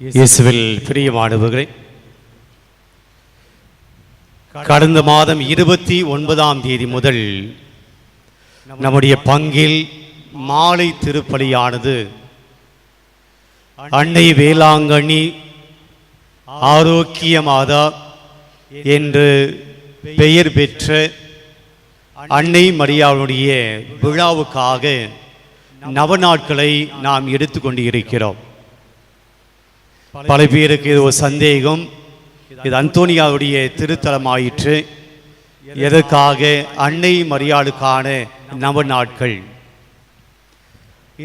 இயேசுவில் பிரியமானவர்களே கடந்த மாதம் இருபத்தி ஒன்பதாம் தேதி முதல் நம்முடைய பங்கில் மாலை திருப்பலியானது அன்னை வேளாங்கண்ணி ஆரோக்கிய மாதா என்று பெயர் பெற்ற அன்னை மரியாவுடைய விழாவுக்காக நவநாட்களை நாம் எடுத்துக்கொண்டு இருக்கிறோம் பல பேருக்கு இது ஒரு சந்தேகம். இது அந்தோனியாவுடைய திருத்தலமாயிற்று. எதற்காக? அன்னை மரியாளுக்கான நவநாட்கள்.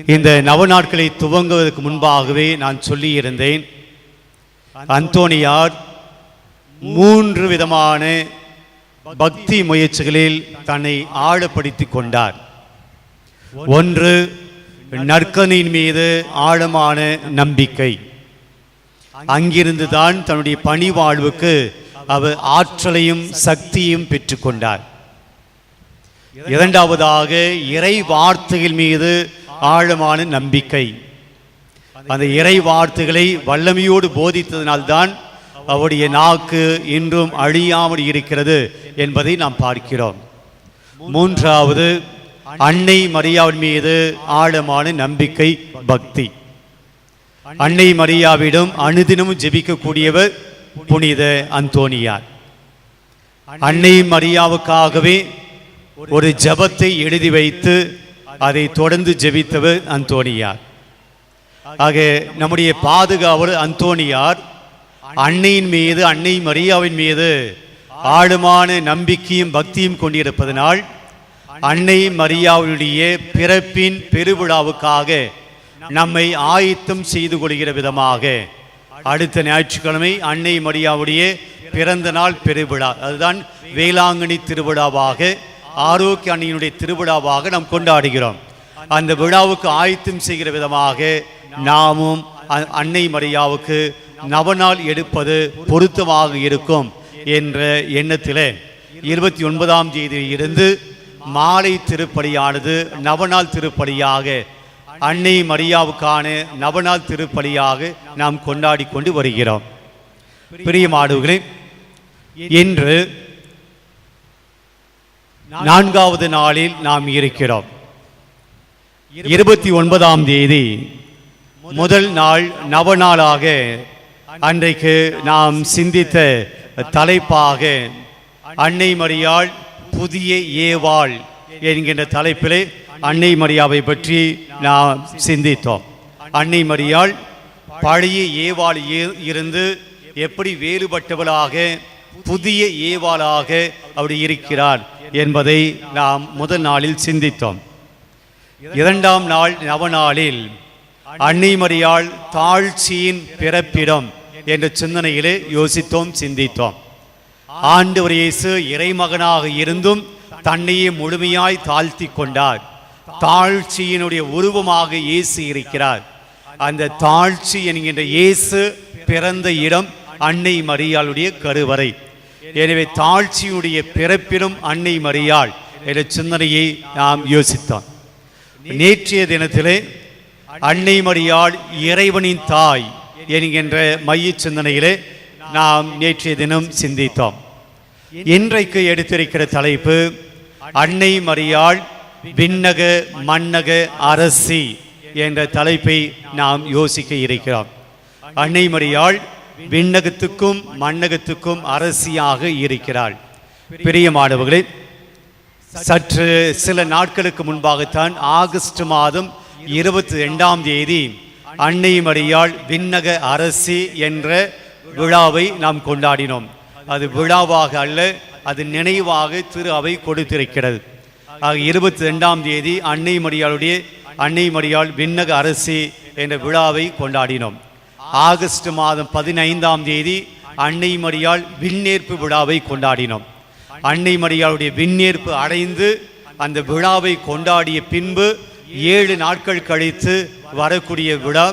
இந்த நவ நாட்களை துவங்குவதற்கு முன்பாகவே நான் சொல்லியிருந்தேன். அந்தோனியார் மூன்று விதமான பக்தி முயற்சிகளில் தன்னை ஆழப்படுத்திக் கொண்டார். ஒன்று நற்கனின் மீது ஆழமான நம்பிக்கை. அங்கிருந்து தான் தன்னுடைய பணி வாழ்வுக்கு அவர் ஆற்றலையும் சக்தியும் பெற்றுக்கொண்டார். இரண்டாவதாக இறை வார்த்தைகள் மீது ஆழமான நம்பிக்கை. அந்த இறை வார்த்தைகளை வல்லமையோடு போதித்ததினால்தான் அவருடைய நாக்கு இன்றும் அழியாமல் இருக்கிறது என்பதை நாம் பார்க்கிறோம். மூன்றாவது அன்னை மரியாவின் மீது ஆழமான நம்பிக்கை பக்தி. அன்னை மரியாவிடம் அனுதினமும் ஜெபிக்கக்கூடியவர் புனித அந்தோனியார். அன்னை மரியாவுக்காகவே ஒரு ஜெபத்தை எழுதி வைத்து அதை தொடர்ந்து ஜெபித்தவர் அந்தோனியார். ஆக நம்முடைய பாதுகாவலர் அந்தோனியார் அன்னையின் மீது அன்னை மரியாவின் மீது ஆழமான நம்பிக்கையும் பக்தியும் கொண்டிருப்பதனால் அன்னை மரியாவுடைய பிறப்பின் பெருவிழாவுக்காக நம்மை ஆயத்தம் செய்து கொள்கிற விதமாக அடுத்த ஞாயிற்றுக்கிழமை அன்னை மரியாவுடைய பிறந்த நாள் பெருவிழா. அதுதான் வேளாங்கண்ணி திருவிழாவாக ஆரோக்கிய அன்னையினுடைய திருவிழாவாக நாம் கொண்டாடுகிறோம். அந்த விழாவுக்கு ஆயத்தம் செய்கிற விதமாக நாமும் அ- அன்னை மரியாவுக்கு நவநாள் எடுப்பது பொருத்தமாக இருக்கும் என்ற எண்ணத்திலே இருபத்தி ஒன்பதாம் தேதியில் இருந்து மாலை திருப்பலியானது நவநாள் திருப்பலியாக அன்னை மரியாவுக்கான நவநாள் திருப்பலியாக நாம் கொண்டாடி கொண்டு வருகிறோம். பிரியமானவர்களே இன்று நான்காவது நாளில் நாம் இருக்கிறோம். இருபத்தி ஒன்பதாம் தேதி முதல் நாள் நவநாளாக அன்றைக்கு நாம் சிந்தித்த தலைப்பாக அன்னை மரியாள் புதிய ஏவாள் என்கின்ற தலைப்பிலே அன்னை மரியாவை பற்றி நாம் சிந்தித்தோம். அன்னை மரியாள் பழைய ஏவாள் இருந்து எப்படி வேறுபட்டவளாக புதிய ஏவாளாக அவர் இருக்கிறார் என்பதை நாம் முதல் நாளில் சிந்தித்தோம். இரண்டாம் நாள் நவநாளில் அன்னை மரியாள் தாழ்ச்சியின் பிறப்பிடம் என்ற சிந்தனையிலே யோசித்தோம் சிந்தித்தோம். ஆண்டவர் இயேசு இறைமகனாக இருந்தும் தன்னையே முழுமையாய் தாழ்த்தி கொண்டார். தாழ்ச்சியினுடைய உருவமாக இயேசு இருக்கிறார். அந்த தாழ்ச்சி என்கின்ற இயேசு பிறந்த இடம் அன்னை மரியாளுடைய கருவறை. எனவே தாழ்ச்சியுடைய பிறப்பிலும் அன்னை மரியாள் என்ற சிந்தனையை நாம் யோசித்தோம். நேற்றைய தினத்திலே அன்னை மரியாள் இறைவனின் தாய் என்கின்ற மைய சிந்தனையிலே நாம் நேற்றைய தினம் சிந்தித்தோம். இன்றைக்கு எடுத்திருக்கிற தலைப்பு அன்னை மரியாள் விண்ணக மன்னக அரசி என்ற தலைப்பை நாம் யோசிக்க இருக்கிறோம். அன்னை மரியாள் விண்ணகத்துக்கும் மன்னகத்துக்கும் அரசியாக இருக்கிறாள். பிரியமானவர்களே சற்று சில நாட்களுக்கு முன்பாகத்தான் ஆகஸ்ட் மாதம் இருபத்தி ரெண்டாம் தேதி அன்னை மரியாள் விண்ணக அரசி என்ற விழாவை நாம் கொண்டாடினோம். அது விழாவாக அல்ல அது நினைவாக திரு அவை கொடுத்திருக்கிறது. ஆக இருபத்தி ரெண்டாம் தேதி அன்னை மரியாளுடைய அன்னை மரியாள் விண்ணக அரசி என்ற விழாவை கொண்டாடினோம். ஆகஸ்ட் மாதம் பதினைந்தாம் தேதி அன்னை மரியாள் விண்ணேற்பு விழாவை கொண்டாடினோம். அன்னை மரியாளுடைய விண்ணேற்பு அடைந்து அந்த விழாவை கொண்டாடிய பின்பு ஏழு நாட்கள் கழித்து வரக்கூடிய விழா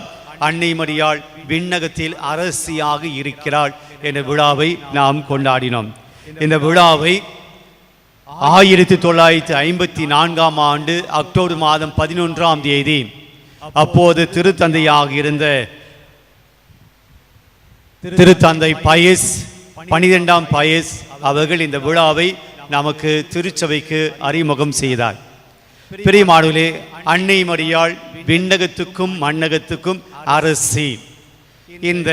அன்னை மரியாள் விண்ணகத்தில் அரசியாக இருக்கிறாள் என்ற விழாவை நாம் கொண்டாடினோம். இந்த விழாவை ஆயிரத்தி தொள்ளாயிரத்தி ஐம்பத்தி நான்காம் ஆண்டு அக்டோபர் மாதம் பதினொன்றாம் தேதி. அப்போது திருத்தந்தையாக இருந்த திருத்தந்தை பயஸ் பனிரெண்டாம் பயஸ் அவர்கள் இந்த விழாவை நமக்கு திருச்சபைக்கு அறிமுகம் செய்தார். பிரியமானவர்களே அன்னை மரியாள் விண்ணகத்துக்கும் மண்ணகத்துக்கும் அரசி. இந்த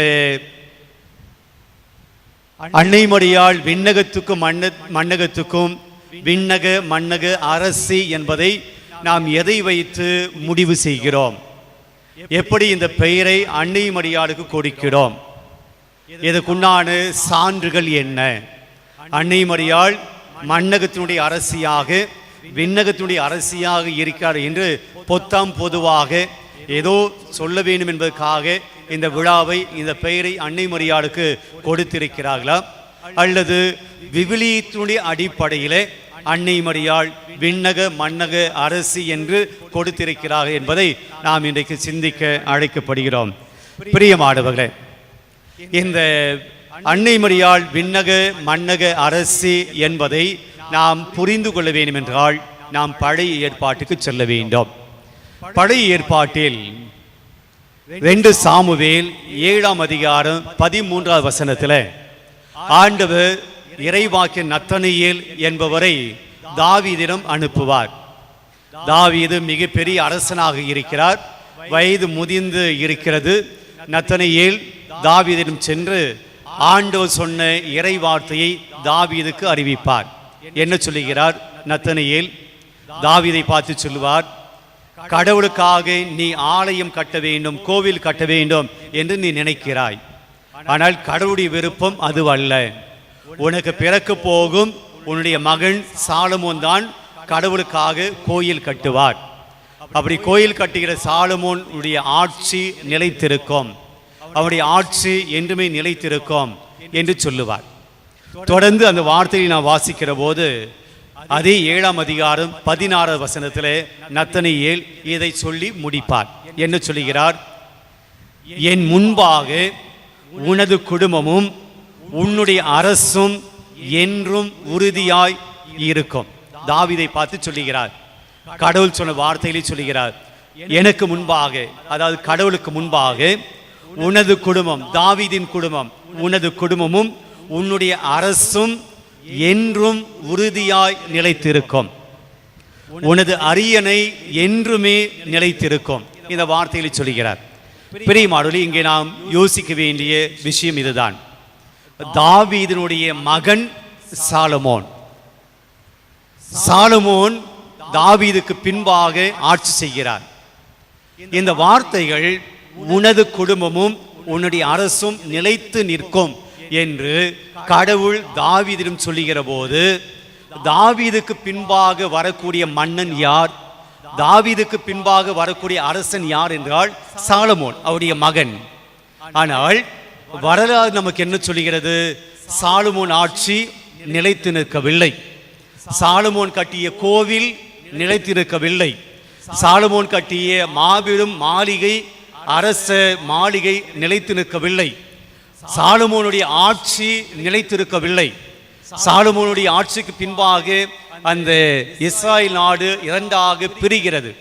அன்னை மரியாள் விண்ணகத்துக்கும் மண்ண மண்ணகத்துக்கும் விண்ணக மண்ணக அரசி என்பதை நாம் எதை வைத்து முடிவு செய்கிறோம்? எப்படி இந்த பெயரை அன்னை மரியாளுக்கு கொடுக்கிறோம்? இதற்குண்டான சான்றுகள் என்ன? அன்னை மரியாள் மண்ணகத்தினுடைய அரசியாக விண்ணகத்தினுடைய அரசியாக இருக்கிறார் என்று பொத்தாம் பொதுவாக ஏதோ சொல்ல வேண்டும் என்பதற்காக இந்த விழாவை இந்த பெயரை அன்னை மரியாளுக்கு கொடுத்திருக்கிறார்களா? அல்லது விவிலியத்தினுடைய அடிப்படையிலே அன்னை மரியாள் விண்ணக மன்னக அரசி என்று கொடுத்திருக்கிறார்கள் என்பதை நாம் இன்றைக்கு சிந்திக்க அழைக்கப்படுகிறோம். பிரியமானவர்களே இந்த அன்னை மரியாள் விண்ணக மன்னக அரசி என்பதை நாம் புரிந்து கொள்ள வேண்டும் என்றால் நாம் பழைய ஏற்பாட்டுக்கு செல்ல வேண்டும். பழைய ஏற்பாட்டில் ரெண்டு சாமுவேல் ஏழாம் அதிகாரம் பதிமூன்றாவது வசனத்தில் ஆண்டவர் இறைவாக்கிய நத்தனியேல் என்பவரை தாவீதிடம் அனுப்புவார். தாவீது மிகப்பெரிய அரசனாக இருக்கிறார். வயது முதிர்ந்து இருக்கிறது. நத்தனையேல் தாவீதிடம் சென்று ஆண்டவர் சொன்ன இறை வார்த்தையை தாவீதுக்கு அறிவிப்பார். என்ன சொல்லுகிறார்? நத்தனையேல் தாவீதை பார்த்து சொல்லுவார் கடவுளுக்காக நீ ஆலயம் கட்ட வேண்டும் கோவில் கட்ட வேண்டும் என்று நீ நினைக்கிறாய். ஆனால் கடவுளுடைய விருப்பம் அதுவல்ல. உனக்கு பிறக்க போகும் உன்னுடைய மகன் சாலமோன் தான் கடவுளுக்காக கோயில் கட்டுவார். அப்படி கோயில் கட்டுகிற சாலமோன் உடைய ஆட்சி நிலைத்திருக்கும். அவருடைய ஆட்சி என்றுமே நிலைத்திருக்கும் என்று சொல்லுவார். தொடர்ந்து அந்த வார்த்தையை நான் வாசிக்கிற போது அதே ஏழாம் அதிகாரம் பதினாறாவது வசனத்திலே நத்தனியேல் இதை சொல்லி முடிப்பார். என்ன சொல்லுகிறார்? என் முன்பாக உனது குடும்பமும் உன்னுடைய அரசும் என்றும் உறுதியாய் இருக்கும். தாவிதை பார்த்து சொல்லுகிறார். கடவுள் சொன்ன வார்த்தையிலே சொல்லுகிறார். எனக்கு முன்பாக அதாவது கடவுளுக்கு முன்பாக உனது குடும்பம் தாவிதின் குடும்பம் உனது குடும்பமும் உன்னுடைய அரசும் என்றும் உறுதியாய் நிலைத்திருக்கும். உனது அரியணை என்றுமே நிலைத்திருக்கும். இந்த வார்த்தையில் சொல்கிறார் பிரியமாடுலி இங்கே நாம் யோசிக்க வேண்டிய விஷயம் இதுதான். தாவீதினுடைய மகன் சாலமோன். சாலமோன் தாவீதுக்கு பின்பாக ஆட்சி செய்கிறார். இந்த வார்த்தைகள் உனது குடும்பமும் உன்னுடைய அரசும் நிலைத்து நிற்கும் என்று கடவுள் தாவீதிடம் சொல்லுகிற போது தாவீதுக்கு பின்பாக வரக்கூடிய மன்னன் யார்? தாவீதுக்கு பின்பாக வரக்கூடிய அரசன் யார் என்றால் சாலமோன் அவருடைய மகன். ஆனால் வரலாறு நமக்கு என்ன சொல்கிறது சாலுமோன் ஆட்சி நிலைத்து நிற்கவில்லை. சாலுமோன் கட்டிய கோவில் நிலைத்து நிற்கவில்லை. சாலுமோன் கட்டிய மாபெரும் மாளிகை அரச மாளிகை நிலைத்து நிற்கவில்லை. சாலுமோனுடைய ஆட்சி நிலைத்திருக்கவில்லை சாலுமோனுடைய ஆட்சிக்கு பின்பாக அந்த இஸ்ராயல் நாடு இரண்டாக பிரிகிறது.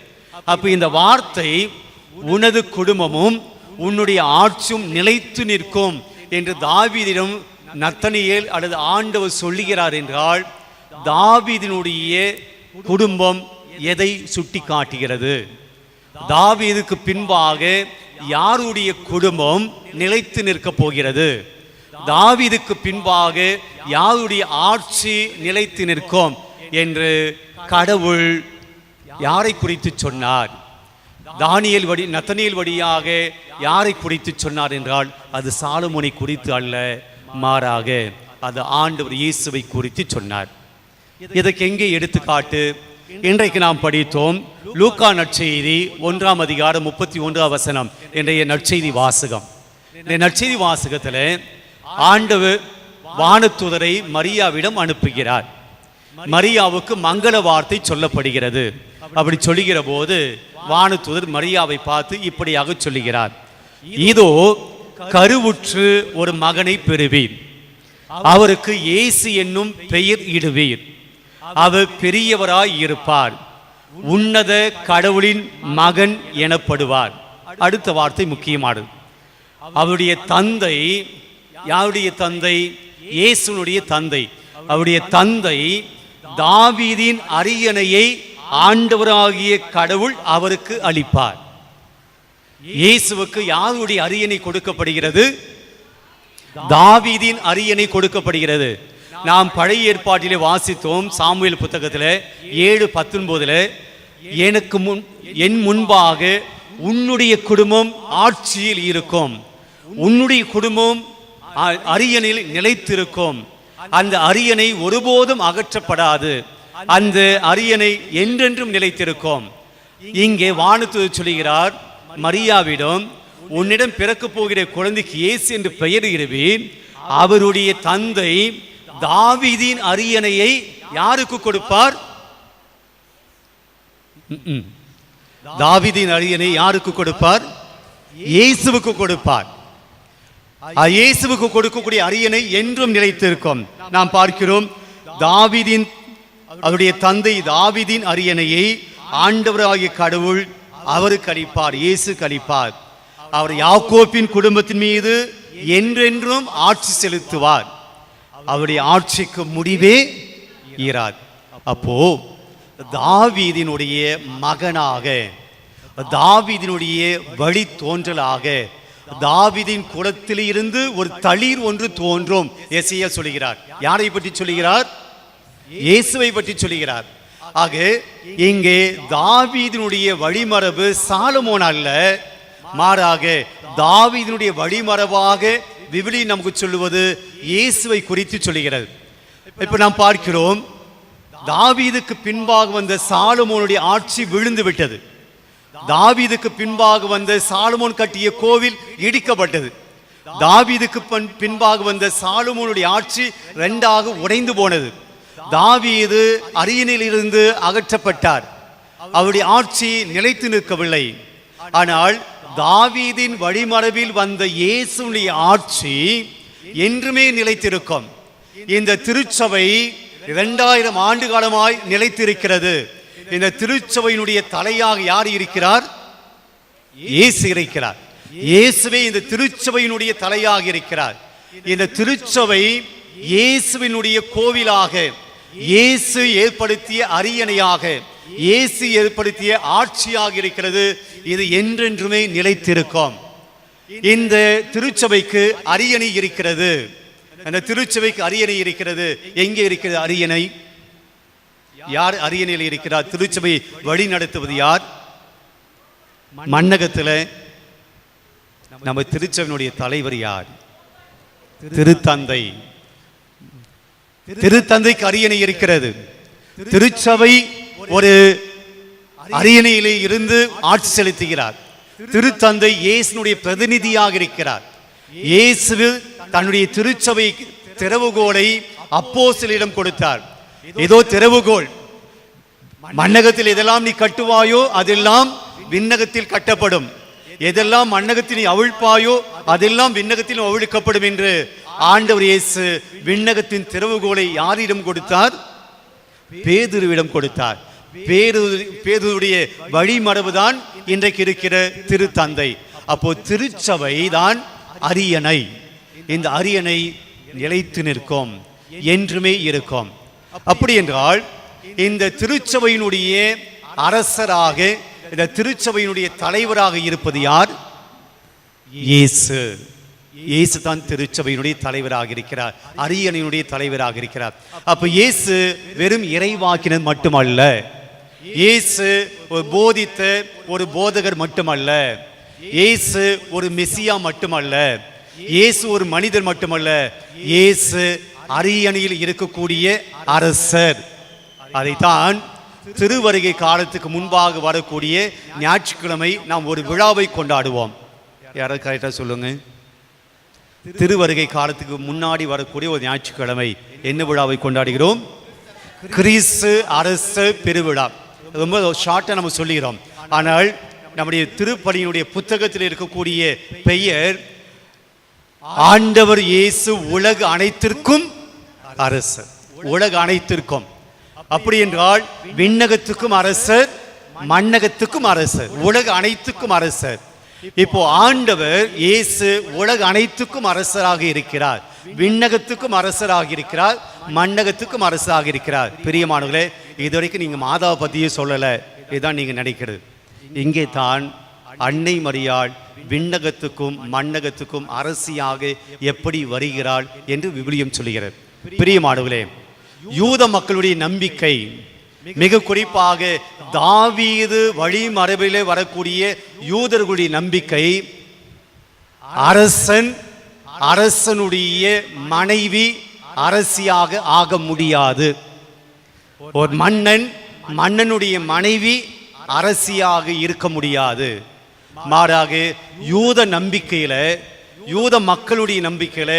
அப்ப இந்த வார்த்தை உனது குடும்பமும் உன்னுடைய ஆட்சியும் நிலைத்து நிற்கும் என்று தாவீதிடம் நத்தனியேல் அல்லது ஆண்டவர் சொல்லுகிறார் என்றால் தாவீதினுடைய குடும்பம் எதை சுட்டி காட்டுகிறது தாவீதுக்கு பின்பாக யாருடைய குடும்பம் நிலைத்து நிற்கப் போகிறது? தாவீதுக்கு பின்பாக யாருடைய ஆட்சி நிலைத்து நிற்கும்? என்று கடவுள் யாரை குறித்து சொன்னார்? தானியல் வழி நத்தனியல் வழியாக யாரை குறித்து சொன்னார் என்றால் அது சாலமோனை குறித்து அல்ல மாறாக அது ஆண்டவர் இயேசுவை குறித்து சொன்னார். இதற்கு எங்கே எடுத்துக்காட்டு? இன்றைக்கு நாம் படித்தோம் லூக்கா நற்செய்தி ஒன்றாம் அதிகாரம் முப்பத்தி ஒன்றாம் வசனம் இன்றைய நற்செய்தி வாசகம். இந்த நற்செய்தி வாசகத்தில் ஆண்டவர் வானத்துதரை மரியாவிடம் அனுப்புகிறார். மரியாவுக்கு மங்கள வார்த்தை சொல்லப்படுகிறது. அப்படி சொல்லுகிற போது வானத்துதர் மரியாவை பார்த்து இப்படியாக சொல்லுகிறார். இதோ கருவுற்று ஒரு மகனை பெறுவீர். அவருக்கு இயேசு என்னும் பெயர் இடுவீர். அவர் பெரியவராய் இருப்பார். உன்னத கடவுளின் மகன் எனப்படுவார். அடுத்த வார்த்தை முக்கியமானது. அவருடைய தந்தை யாருடைய தந்தை? இயேசுனுடைய தந்தை. அவருடைய தந்தை தாவீதின் அரியணையை ஆண்டவராகிய கடவுள் அவருக்கு அளிப்பார். இயேசுவுக்கு யாருடைய அரியணை கொடுக்கப்படுகிறது? தாவீதின் அரியணை கொடுக்கப்படுகிறது. நாம் பழைய ஏற்பாட்டிலே வாசித்தோம் சாமுவேல் புத்தகத்தில் ஏழு பத்தொன்பதுல எனக்கு முன் என் முன்பாக உன்னுடைய குடும்பம் ஆட்சியில் இருக்கும். உன்னுடைய குடும்பம் அ- அரியணையில் நிலைத்திருக்கும். அந்த அரியணை ஒருபோதும் அகற்றப்படாது. அந்த அரியணை என்றென்றும் நிலைத்திருக்கும். இங்கே வானத்து சொல்கிறார் மரியாவிடம் உன்னிடம் பிறக்கப் போகிற குழந்தைக்கு இயேசு என்று பெயரிடுவேன் அவருடைய தந்தை தாவிதின் அரியணையை யாருக்கு கொடுப்பார்? தாவிதின் அரியணை யாருக்கு கொடுப்பார்? இயேசுவுக்கு கொடுப்பார். இயேசுவுக்கு கொடுக்கக்கூடிய அரியணை என்றும் நிலைத்திருக்கும். நாம் பார்க்கிறோம் தாவீதின் அவருடைய தந்தை தாவிதின் அரியணையை ஆண்டவராகிய கடவுள் அவருக்கு அளிப்பார் இயேசு அளிப்பார். அவர் யாக்கோப்பின் குடும்பத்தின் மீது என்றென்றும் ஆட்சி செலுத்துவார். அவருடைய ஆட்சிக்கு முடிவே இராது. அப்போ தாவீதினுடைய மகனாக தாவீதினுடைய வழி தோன்றலாக தாவிதின் குளத்தில் இருந்து ஒரு தளிர் ஒன்று தோன்றும் எசையா சொல்கிறார் யாரை பற்றி சொல்கிறார் இயேசுவை பற்றி சொல்கிறார் ஆக இங்கே தாவீதினுடைய வழிமரபு சாலமோன் அல்ல. மாறாக தாவீதினுடைய வழிமரபாக விபிலி நமக்கு சொல்லுவது இயேசுவை குறித்து சொல்லுகிறது. இப்போ நாம் பார்க்கிறோம் தாவீதுக்கு பின்பாக வந்த சாலமோனுடைய ஆட்சி விழுந்து விட்டது. தாவீதுக்கு பின்பாக வந்த சாலுமோன் கட்டிய கோவில் இடிக்கப்பட்டது. தாவீதுக்கு பின்பாக வந்த சாலுமோனுடைய ஆட்சி ரெண்டாக உடைந்து போனது. தாவீது அரியணையிலிருந்து அகற்றப்பட்டார். அவருடைய ஆட்சி நிலைத்து நிற்கவில்லை. ஆனால் தாவீதின் வழிமரபில் வந்த இயேசுடைய ஆட்சி என்றுமே நிலைத்திருக்கும். இந்த திருச்சபை இரண்டாயிரம் ஆண்டு காலமாய் நிலைத்திருக்கிறது. இந்த திருச்சபையினுடைய தலையாக யார் இருக்கிறார்? இயேசு இருக்கிறார். இயேசுவே இந்த திருச்சபையினுடைய தலையாக இருக்கிறார். இந்த திருச்சபை இயேசுவினுடைய கோவிலாக இயேசு ஏற்படுத்திய அரியணையாக இயேசு ஏற்படுத்திய ஆட்சியாக இருக்கிறது. இது என்றென்றுமே நிலைத்திருக்கும். இந்த திருச்சபைக்கு அரியணை இருக்கிறது. அந்த திருச்சபைக்கு அரியணை இருக்கிறது. எங்கே இருக்கிறது? அரியணை யார் அரியணையில் இருக்கிறார்? திருச்சபை வழி நடத்துவது யார்? மன்னகத்தில் நம்ம திருச்சபையினுடைய தலைவர் யார்? திருத்தந்தை. திருத்தந்தைக்கு அரியணை இருக்கிறது. திருச்சபை ஒரு அரியணையிலே இருந்து ஆட்சி செலுத்துகிறார். திருத்தந்தை இயேசுனுடைய பிரதிநிதியாக இருக்கிறார். இயேசு தன்னுடைய திருச்சபை திறவுகோலை அப்போஸ்தலரிடம் கொடுத்தார். ஏதோ திறவுகோல் மண்ணகத்தில் எதெல்லாம் நீ கட்டுவாயோ அதெல்லாம் விண்ணகத்தில் கட்டப்படும். எதெல்லாம் மண்ணகத்தில் நீ அவிழ்ப்பாயோ அதெல்லாம் விண்ணகத்தில் அவிழ்க்கப்படும் என்று ஆண்டவர் இயேசு விண்ணகத்தின் திறவுகோலை யாரிடம் கொடுத்தார்? பேதுருவிடம் கொடுத்தார். பேரு பேதுருடைய வழிமரபுதான் இன்றைக்கு இருக்கிற திருத்தந்தை. அப்போ திருச்சபை தான் அரியணை. இந்த அரியணை நிலைத்து நிற்கும். என்றுமே இருக்கும். அப்படி என்றால் இந்த திருச்சபையினுடைய அரசராக இந்த திருச்சபையினுடைய தலைவராக இருப்பது யார்? இயேசு. இயேசு தான் திருச்சபையினுடைய தலைவராக இருக்கிறார். அரியணையினுடைய தலைவராக இருக்கிறார். அப்ப இயேசு வெறும் இறைவாக்கினர் மட்டுமல்ல. இயேசு ஒரு போதித்த ஒரு போதகர் மட்டுமல்ல. இயேசு ஒரு மெசியா மட்டுமல்ல. இயேசு ஒரு மனிதர் மட்டுமல்ல. இயேசு அரியணையில் இருக்கக்கூடிய அரசர். அதைத்தான் திருவருகை காலத்துக்கு முன்பாக வரக்கூடிய ஞாயிற்றுக்கிழமை நாம் ஒரு விழாவை கொண்டாடுவோம். யாராவது கரெக்டாக சொல்லுங்க. திருவருகை காலத்துக்கு முன்னாடி வரக்கூடிய ஒரு ஞாயிற்றுக்கிழமை என்ன விழாவை கொண்டாடுகிறோம்? கிறிஸ்து அரசு பெருவிழா. ரொம்ப ஷார்ட்டாக நம்ம சொல்லுகிறோம் ஆனால் நம்முடைய திருப்பணியினுடைய புத்தகத்தில் இருக்கக்கூடிய பெயர் ஆண்டவர் இயேசு உலக அனைத்திற்கும் அரசர். உலக அனைத்திற்கும். அப்படி என்றால் விண்ணகத்துக்கும் அரசர் மண்ணகத்துக்கும் அரசர் உலக அனைத்துக்கும் அரசர். இப்போ ஆண்டவர் இயேசு உலக அனைத்துக்கும் அரசராக இருக்கிறார். விண்ணகத்துக்கும் அரசராக இருக்கிறார் மண்ணகத்துக்கும் அரசராக இருக்கிறார். பிரியமானவர்களே இதுவரைக்கும் நீங்க மாதாவை பத்தியே சொல்லல. இதுதான் நீங்க நினைக்கிறது. இங்கே தான் அன்னை மரியாள் விண்ணகத்துக்கும் மண்ணகத்துக்கும் அரசியாக எப்படி வருகிறாள் என்று விபுலியம் சொல்கிறது பிரியமானவர்களே யூத மக்களுடைய நம்பிக்கை மிக குறிப்பாக தாவீது வழிமரபிலே வரக்கூடிய யூதர்களுடைய நம்பிக்கை அரசன் அரசனுடைய மனைவி அரசியாக ஆக முடியாது. ஒரு மன்னன் மன்னனுடைய மனைவி அரசியாக இருக்க முடியாது. மாறாக யூத நம்பிக்கையில யூத மக்களுடைய நம்பிக்கையில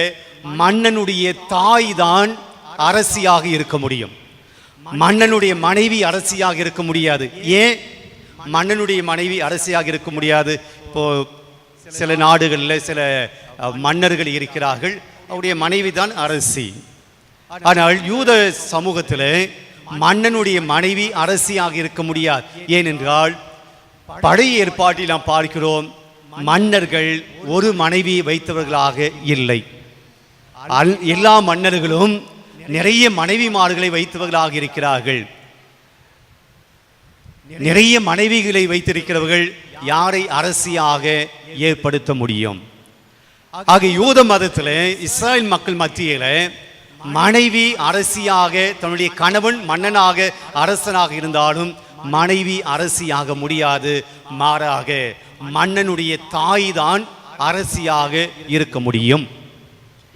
மன்னனுடைய தாய் தான் அரசியாக இருக்க முடியும். மன்னனுடைய மனைவி அரசியாக இருக்க முடியாது. ஏன்? மன்னனுடைய மனைவி அரசியாக இருக்க முடியாது. இப்போ சில நாடுகளில் சில மன்னர்கள் இருக்கிறார்கள். அவருடைய மனைவி தான் அரசி. ஆனால் யூத சமூகத்தில் மன்னனுடைய மனைவி அரசியாக இருக்க முடியாது. ஏனென்றால் பழைய ஏற்பாட்டில் நாம் பார்க்கிறோம். மன்னர்கள் ஒரு மனைவி வைத்தவர்களாக இல்லை. எல்லா மன்னர்களும் நிறைய மனைவிமார்களை வைத்தவர்களாக இருக்கிறார்கள். நிறைய மனைவிகளை வைத்திருக்கிறவர்கள் யாரை அரசியாக ஏற்படுத்த முடியும்? ஆக யூத மதத்தில் இஸ்ரேல் மக்கள் மத்தியில் மனைவி அரசியாக தன்னுடைய கணவன் மன்னனாக அரசனாக இருந்தாலும் மனைவி அரசியாக முடியாது மாறாக மன்னனுடைய தாய் தான் அரசியாக இருக்க முடியும்.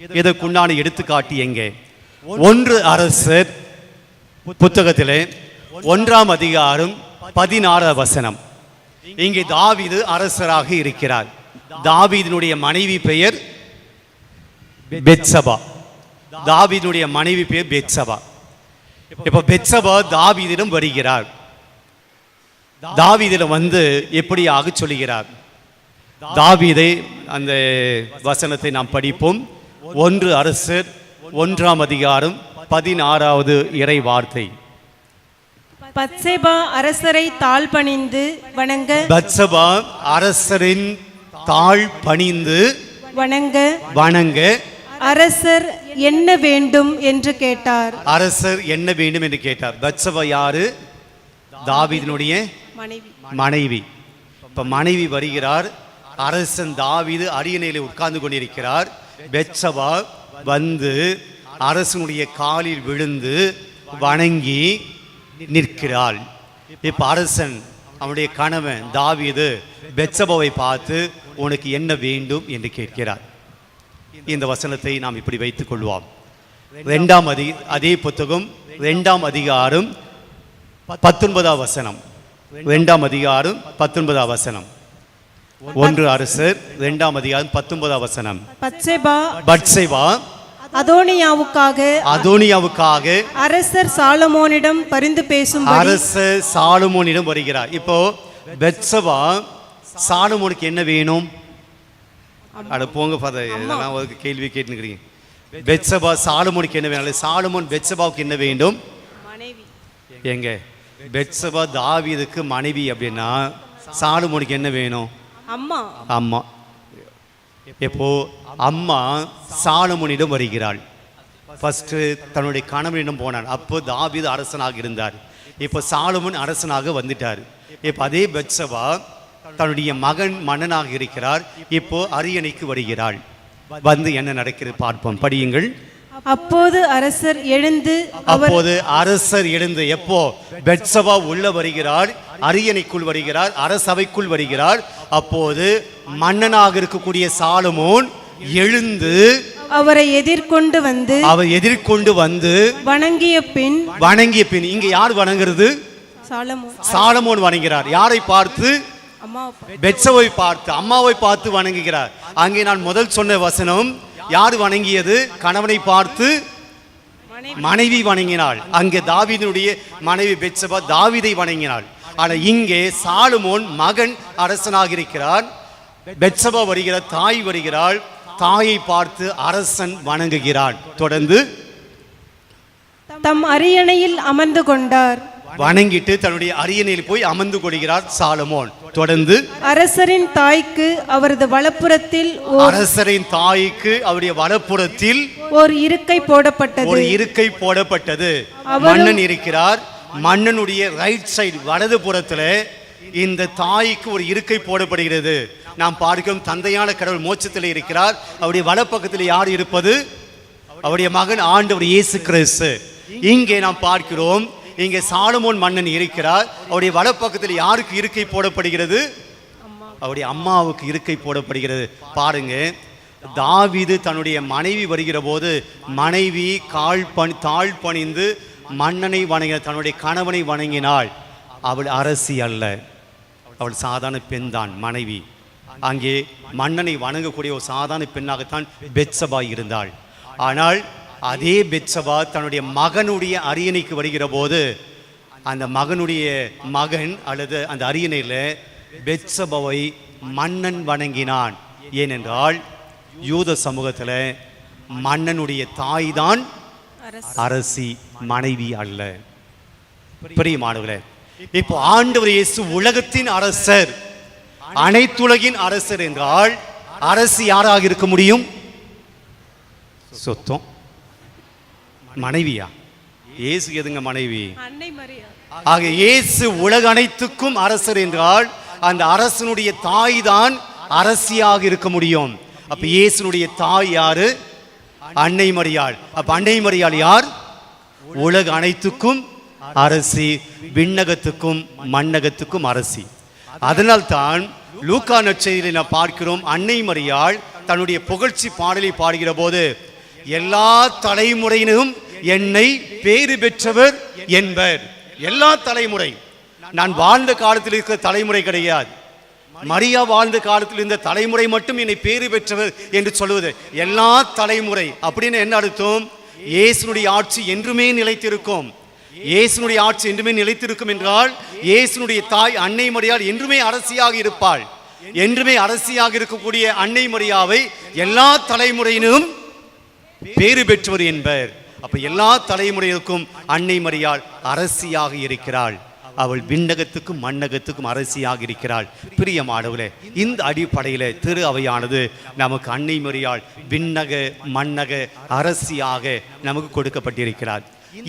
இதற்குண்டான எடுத்துக்காட்டு எங்கே? ஒன்று அரசர் புத்தகத்திலே ஒன்றாம் அதிகாரம் பதினாறு வசனம். இங்கே தாவிது அரசராக இருக்கிறார். தாவீதினுடைய மனைவி பெயர் பெட்சபா தாவிதனுடைய மனைவி பெயர் பெட்சபா இப்ப பெட்சபா தாவிதிடம் வருகிறார். தாவீதிடம் வந்து எப்படியாக சொல்லுகிறார் தாவீதை அந்த வசனத்தை நாம் படிப்போம். ஒன்று அரசர் ஒன்றாம் அதிகாரம் பதினாறாவது இறை வார்த்தை. பத்சேபா அரசரை தாழ் பணிந்து வணங்க. பத்சபா அரசரின் தாழ் பணிந்து வணங்க. வணங்க. அரசர் என்ன வேண்டும் என்று கேட்டார். அரசர் என்ன வேண்டும் என்று கேட்டார். பத்சபா யாரு? தாவீதினுடைய மனைவி. இப்போ இப்ப மனைவி வருகிறார். அரசன் தாவீது அரியணையில உட்கார்ந்து கொண்டிருக்கிறார். பெத்சபா வந்து அரசனுடைய காலில் விழுந்து வணங்கி நிற்கிறாள். இப்ப அரசன் அவனுடைய கணவன் தாவிது பெச்சபாவை பார்த்து உனக்கு என்ன வேண்டும்? என்று கேட்கிறார். இந்த வசனத்தை நாம் இப்படி வைத்துக் கொள்வோம். ரெண்டாம் அதி அதே புத்தகம் ரெண்டாம் அதிகாரம் பத்தொன்பதாம் வசனம். ரெண்டாம் அதிகாரம் பத்தொன்பதாம் வசனம். ஒன்று அரசர் ரெண்டாம் அதிகாரம் பத்தொன்பதாம் வசனம். பட்சைவா அதோனியாவுக்காக அதோனியாவுக்காக அரசர் சாலமோனிடம் பரிந்து பேசும்படி அரசர் சாலுமோனிடம் வருகிறார். இப்போ பெத்சபா சாலுமோனுக்கு என்ன வேணும்? அட போங்க ஃபாதர் இதெல்லாம் ஒரு கேள்வி கேட்டுக்கிறீங்க பெத்சபா சாலுமோனுக்கு என்ன வேணும்? சாலுமோன் பெத்சபாவுக்கு என்ன வேண்டும்? எங்க? பெத்சபா தாவீதுக்கு மனைவி அப்படின்னா சாலுமோனுக்கு என்ன வேணும்? அம்மா. அம்மா. இப்போ அம்மா சாலமோனிடம் வருகிறாள். ஃபர்ஸ்ட் தன்னுடைய கணவனிடம் போனான் அப்போ தாவீது அரசனாக இருந்தார். இப்போ சாலமோன் அரசனாக வந்துட்டார். இப்போ அதே பெத்சபா தன்னுடைய மகன் மன்னனாக இருக்கிறார். இப்போ அரியணைக்கு வருகிறாள். வந்து என்ன நடக்கிறது பார்ப்போம். படியுங்கள். அப்போது அரசர் எழுந்து அப்போது அரசர் எழுந்து எப்போ? பெட்சபா உள்ள வருகிறார் அரியணைக்குள் வருகிறார் அரசவைக்குள் வருகிறார். அப்போது மன்னனாக இருக்கக்கூடிய சாலமோன் எழுந்து அவரை எதிர்கொண்டு வந்து அவர் எதிர்கொண்டு வந்து வணங்கிய பின் வணங்கிய பின் இங்க யார் வணங்குறது? சாலமோன். சாலமோன் வணங்குகிறார். யாரை பார்த்து? பெட்சவை பார்த்து அம்மாவை பார்த்து வணங்குகிறார். அங்கே நான் முதல் சொன்ன வசனம் யார் வணங்கியது? கணவனை பார்த்து மனைவி வணங்கினாள். அங்கே தாவிதனுடைய மனைவி பெட்சபா தாவிதை வணங்கினாள். ஆனால் இங்கே சாலுமோன் மகன் அரசனாக இருக்கிறார் பெட்சபா வருகிறார் தாய் வருகிறாள். தாயை பார்த்து அரசன் வணங்குகிறான். தொடர்ந்து தம் அரியணையில் அமர்ந்து கொண்டார். வணங்கிட்டு தன்னுடைய அரியணையில் போய் அமர்ந்து கொள்கிறார் சாலமோன். தொடர்ந்து அரசரின் தாய்க்கு அவரது வலப்புறத்தில் அரசரின் தாய்க்கு அவருடைய வலப்புறத்தில் ஓர் இருக்கை போடப்பட்டது. ஒரு இருக்கை போடப்பட்டது. மன்னன் இருக்கிறார். மன்னனுடைய ரைட் சைடு வலது புறத்துல இந்த தாய்க்கு ஒரு இருக்கை போடப்படுகிறது. நாம் பார்க்கிறோம் தந்தையான கடவுள் மோட்சத்தில் இருக்கிறார். அவருடைய வலப்பக்கத்தில் யார் இருப்பது? அவருடைய மகன் ஆண்டவர் இயேசு கிறிஸ்து. இங்கே நாம் பார்க்கிறோம். இங்கே சாலமோன் மன்னன் இருக்கிறார். அவருடைய வலப்பக்கத்தில் யாருக்கு இருக்கை போடப்படுகிறது? அவருடைய அம்மாவுக்கு இருக்கை போடப்படுகிறது. பாருங்க தாவிது தன்னுடைய மனைவி வருகிற போது மனைவி கால் பணி தாழ் பணிந்து மன்னனை வணங்கின தன்னுடைய கணவனை வணங்கினாள். அவள் அரசி அல்ல. அவள் சாதாரண பெண்தான் மனைவி. அங்கே மன்னனை வணங்கக்கூடிய ஒரு சாதாரண பெண்ணாகத்தான் பெட்சபாய் இருந்தாள். ஆனால் அதே பெத்சபா தன்னுடைய மகனுடைய அரியணைக்கு வருகிற போது அந்த மகனுடைய மகன் அல்லது அந்த அரியணையில் பெத்சபாவை மன்னன் வணங்கினான். ஏனென்றால் யூத சமூகத்தில் மன்னனுடைய தாய்தான் அரசி மனைவி அல்ல. பிரியமானவர்களே இப்போ ஆண்டவர் இயேசு உலகத்தின் அரசர் அனைத்துலகின் அரசர் என்றால் அரசு யாராக இருக்க முடியும்? சொத்தம். மனைவியா? இயேசு எதுங்க மனைவி? ஆக இயேசு உலக அனைத்துக்கும் அரசர் என்றால் அந்த அரசனுடைய தாய் தான் அரசியாக இருக்க முடியும். அப்ப இயேசுனுடைய தாய் யாரு? அன்னை மரியாள். அப்ப அன்னை மரியாள் யார்? உலக அனைத்துக்கும் அரசி விண்ணகத்துக்கும் மண்ணகத்துக்கும் அரசி. அதனால்தான் லூக்கா நற்செய்தியில் நாம் பார்க்கிறோம் அன்னை மரியாள் தன்னுடைய புகழ்ச்சி பாடலை பாடுகிற போது எல்லா தலைமுறையினரும் என்னை பேறு பெற்றவர் என்பர். எல்லா தலைமுறை. நான் வாழ்ந்த காலத்தில் இருக்கிற தலைமுறை கிடையாது. மரியா வாழ்ந்த காலத்தில் இருந்த தலைமுறை மட்டும் என்னை பேறு பெற்றவர் என்று சொல்வது எல்லா தலைமுறை. அப்படின்னு என்ன அர்த்தம்? இயேசுனுடைய ஆட்சி என்றுமே நிலைத்திருக்கும். இயேசுனுடைய ஆட்சி என்றுமே நிலைத்திருக்கும் என்றால் இயேசுனுடைய தாய் அன்னை மரியாள் என்றுமே அரசியாக இருப்பாள். என்றுமே அரசியாக இருக்கக்கூடிய அன்னை மரியாவை எல்லா தலைமுறையினும் பேறு பெற்றவர் என்பர். அப்ப எல்லா தலைமுறையினருக்கும் அன்னை மரியாள் அரசியாக இருக்கிறாள். அவள் விண்ணகத்துக்கும் மண்ணகத்துக்கும் அரசியாக இருக்கிறாள். பிரியமானவளே இந்த அடிப்படையில் திரு அவையானது நமக்கு அன்னை மரியாள் விண்ணக மண்ணக அரசியாக நமக்கு கொடுக்கப்பட்டிருக்கிறார்.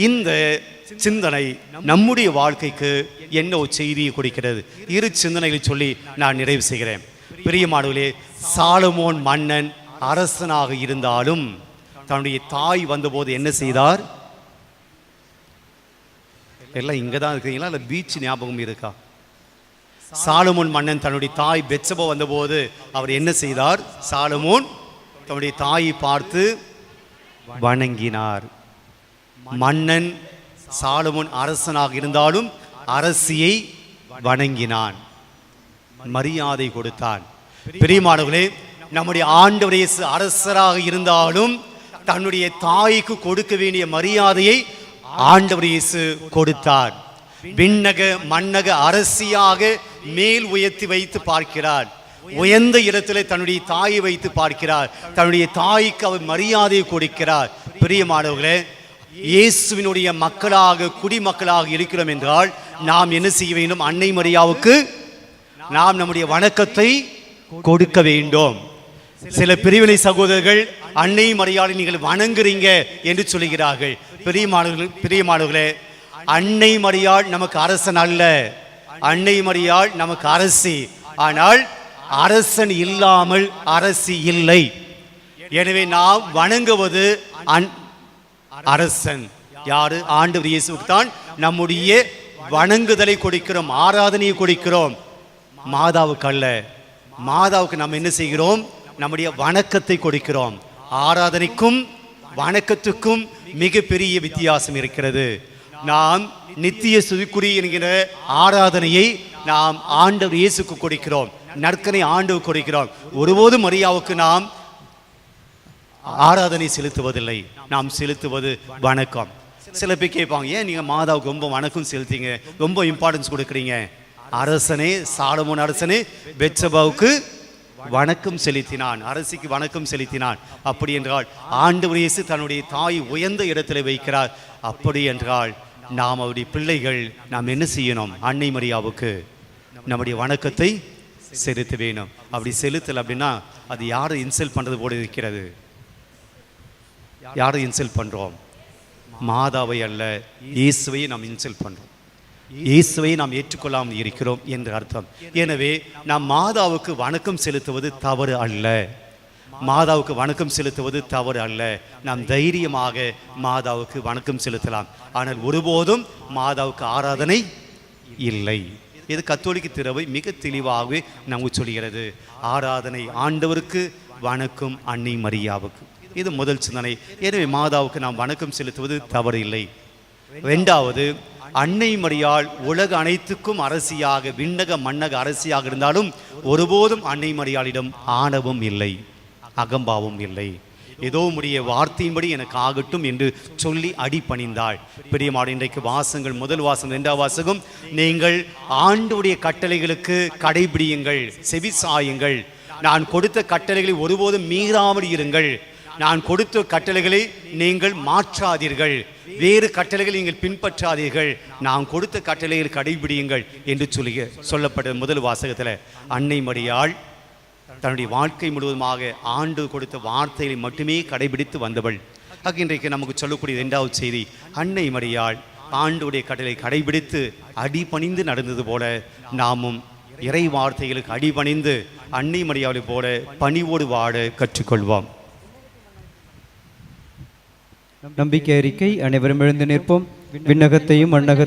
இந்த சிந்தனை நம்முடைய வாழ்க்கைக்கு என்ன ஒரு செய்தியை கொடுக்கிறது? இரு சிந்தனைகளை சொல்லி நான் நிறைவு செய்கிறேன். பிரியமானவர்களே சாலமோன் மன்னன் அரசனாக இருந்தாலும் தன்னுடைய தாய் வந்தபோது என்ன செய்தார்? எல்லாம் இங்கே தான் இருக்கிறீங்களா? இல்லை பீச் ஞாபகம் இருக்கா? சாலமோன் மன்னன் தன்னுடைய தாய் பெச்சபோ வந்தபோது அவர் என்ன செய்தார்? சாலமோன் தன்னுடைய தாயை பார்த்து வணங்கினார். மன்னன் சாலமோன் அரசனாக இருந்தாலும் அரசியை வணங்கினான். மரியாதை கொடுத்தான். பிரியமானவர்களே நம்முடைய ஆண்டு அரசராக இருந்தாலும் தன்னுடைய தாய்க்கு கொடுக்க வேண்டிய மரியாதையை ஆண்டவர் இயேசு கொடுத்தார். விண்ணக மன்னக அரசியாக மேல் உயர்த்தி வைத்து பார்க்கிறார். உயர்ந்த இடத்துல தன்னுடைய தாயை வைத்து பார்க்கிறார். தன்னுடைய தாய்க்கு அவர் மரியாதையை கொடுக்கிறார். பிரியமானவர்களே இயேசுவினுடைய மக்களாக குடிமக்களாக இருக்கிறோம் என்றால் நாம் என்ன செய்ய வேண்டும்? அன்னை மரியாவுக்கு நாம் நம்முடைய வணக்கத்தை கொடுக்க வேண்டும். சில பிரிவினை சகோதரர்கள் அன்னை மரியாதை நீங்கள் வணங்குறீங்க என்று சொல்லுகிறார்கள். பெரிய மாணவர்களே அன்னை மரியாள் நமக்கு அரசன் அல்ல. அன்னை மரியாள் நமக்கு அரசி. ஆனால் அரசன் இல்லாமல் அரசி இல்லை. எனவே நாம் வணங்குவது அன் அரசன். யாரு? ஆண்டு இயேசுவுக்கு தான் நம்முடைய வணங்குதலை கொடுக்கிறோம் ஆராதனையை கொடுக்கிறோம். மாதாவுக்கு அல்ல. மாதாவுக்கு நாம் என்ன செய்கிறோம்? நம்முடைய வணக்கத்தை கொடுக்கிறோம். ஆராதனைக்கும் வணக்கத்துக்கும் மிகப்பெரிய வித்தியாசம் இருக்கிறது. நாம் நித்திய சுதிக்குறி என்கிற ஆராதனையை நாம் ஆண்டவர் இயேசுக்கு கொடுக்கிறோம். நற்கனை ஆண்டவுக்கு கொடுக்கிறோம். ஒருபோதும் மரியாவுக்கு நாம் ஆராதனை செலுத்துவதில்லை. நாம் செலுத்துவது வணக்கம். சில பேர் கேட்பாங்க ஏன் நீங்க மாதாவுக்கு ரொம்ப வணக்கம் செலுத்தீங்க ரொம்ப இம்பார்ட்டன்ஸ் கொடுக்குறீங்க? அரசனே சாலமோன் அரசனே பெச்சபாவுக்கு வணக்கம் செலுத்தினான். அரசிக்கு வணக்கம் செலுத்தினான். அப்படி என்றால் ஆண்டு இயேசு தன்னுடைய தாய் உயர்ந்த இடத்துல வைக்கிறார். அப்படி என்றால் நாம் அவருடைய பிள்ளைகள் நாம் என்ன செய்யணும்? அன்னை மரியாவுக்கு நம்முடைய வணக்கத்தை செலுத்த வேணும் அப்படி செலுத்தல் அப்படின்னா அது யாரை இன்சல்ட் பண்றது போல இருக்கிறது? யாரை இன்சல்ட் பண்றோம்? மாதாவை அல்ல இயேசுவையும் நாம் இன்சல்ட் பண்றோம். இயேசுவை நாம் ஏற்றுக்கொள்ளாமல் இருக்கிறோம் என்று அர்த்தம். எனவே நாம் மாதாவுக்கு வணக்கம் செலுத்துவது தவறு அல்ல. மாதாவுக்கு வணக்கம் செலுத்துவது தவறு அல்ல. நாம் தைரியமாக மாதாவுக்கு வணக்கம் செலுத்தலாம். ஆனால் ஒருபோதும் மாதாவுக்கு ஆராதனை இல்லை. இது கத்தோலிக்க திறவை மிக தெளிவாகவே நமக்கு சொல்கிறது. ஆராதனை ஆண்டவருக்கு வணக்கம் அன்னை மரியாவுக்கு. இது முதல் சிந்தனை. எனவே மாதாவுக்கு நாம் வணக்கம் செலுத்துவது தவறு இல்லை ரெண்டாவது அன்னை மரியாள் உலக அனைத்துக்கும் அரசியாக விண்ணக மன்னக அரசியாக இருந்தாலும் ஒருபோதும் அன்னை மரியாளிடம் ஆணவம் இல்லை அகம்பாவம் இல்லை. ஏதோ உடைய வார்த்தையின்படி எனக்கு ஆகட்டும் என்று சொல்லி அடிபணிந்தாள். பிரியமாடு இன்றைக்கு வாசங்கள் முதல் வாசம் இரண்டாம் வாசகம் நீங்கள் ஆண்டுடைய கட்டளைகளுக்கு கடைபிடியுங்கள் செவிசாயுங்கள் நான் கொடுத்த கட்டளைகளை ஒருபோதும் மீறாமல் இருங்கள். நான் கொடுத்த கட்டளைகளை நீங்கள் மாற்றாதீர்கள். வேறு கட்டளைகள் நீங்கள் பின்பற்றாதீர்கள். நான் கொடுத்த கட்டளையில் கடைபிடியுங்கள் என்று சொல்லி சொல்லப்பட்ட முதல் வாசகத்தில் அன்னை மடியாள் தன்னுடைய வாழ்க்கை முழுவதுமாக ஆண்டு கொடுத்த வார்த்தைகளை மட்டுமே கடைபிடித்து வந்தவள். ஆக இன்றைக்கு நமக்கு சொல்லக்கூடிய இரண்டாவது செய்தி அன்னை மடியாள் ஆண்டுடைய கட்டளை கடைபிடித்து அடிபணிந்து நடந்தது போல நாமும் இறை வார்த்தைகளுக்கு அடிபணிந்து அன்னை மரியாதை போல பணிவோடு வாட கற்றுக்கொள்வோம். நம்பிக்கை அறிக்கை அனைவரும் எழுந்து நிற்போம். விண்ணகத்தையும் மண்ணகத்தையும்